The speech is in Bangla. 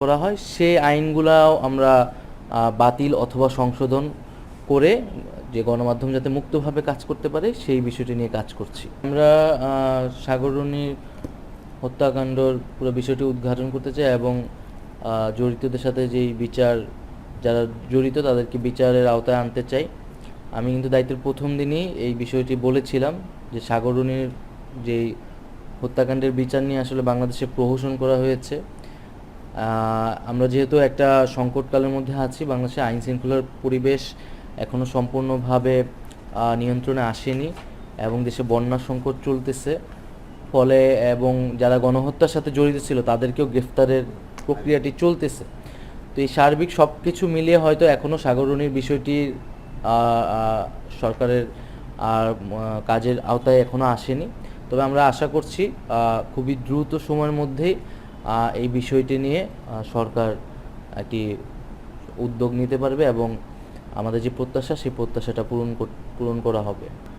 করা হয় সেই আইনগুলাও আমরা বাতিল অথবা সংশোধন করে যে গণমাধ্যম যাতে মুক্তভাবে কাজ করতে পারে সেই বিষয়টি নিয়ে কাজ করছি। আমরা আহ, সাগররুনির হত্যাকাণ্ডর পুরো বিষয়টি উদ্ঘাটন করতে চাই এবং জড়িতদের সাথে যেই বিচার যারা জড়িত তাদেরকে বিচারের আওতায় আনতে চাই। আমি কিন্তু দায়িত্বের প্রথম দিনই এই বিষয়টি বলেছিলাম যে সাগররুনির যেই হত্যাকাণ্ডের বিচার নিয়ে আসলে বাংলাদেশে প্রহসন করা হয়েছে আমরা যেহেতু একটা সংকটকালের মধ্যে আছি, বাংলাদেশে আইন শৃঙ্খলার পরিবেশ এখনও সম্পূর্ণভাবে নিয়ন্ত্রণে আসেনি এবং দেশে বন্যা সংকট চলতেছে। ফলে এবং যারা গণহত্যার সাথে জড়িত ছিল, তাদেরকেও গ্রেফতারের প্রক্রিয়াটি চলতেছে। তো এই সার্বিক সব কিছু মিলিয়ে হয়তো এখনও সাগরণীর বিষয়টি সরকারের, আর কাজের আওতায় এখনও আসেনি। তবে আমরা আশা করছি খুবই দ্রুত সময়ের মধ্যেই এই বিষয়টি নিয়ে সরকার একটি উদ্যোগ নিতে পারবে এবং আমাদের যে প্রত্যাশা, সেই প্রত্যাশাটা পূরণ পূরণ করা হবে।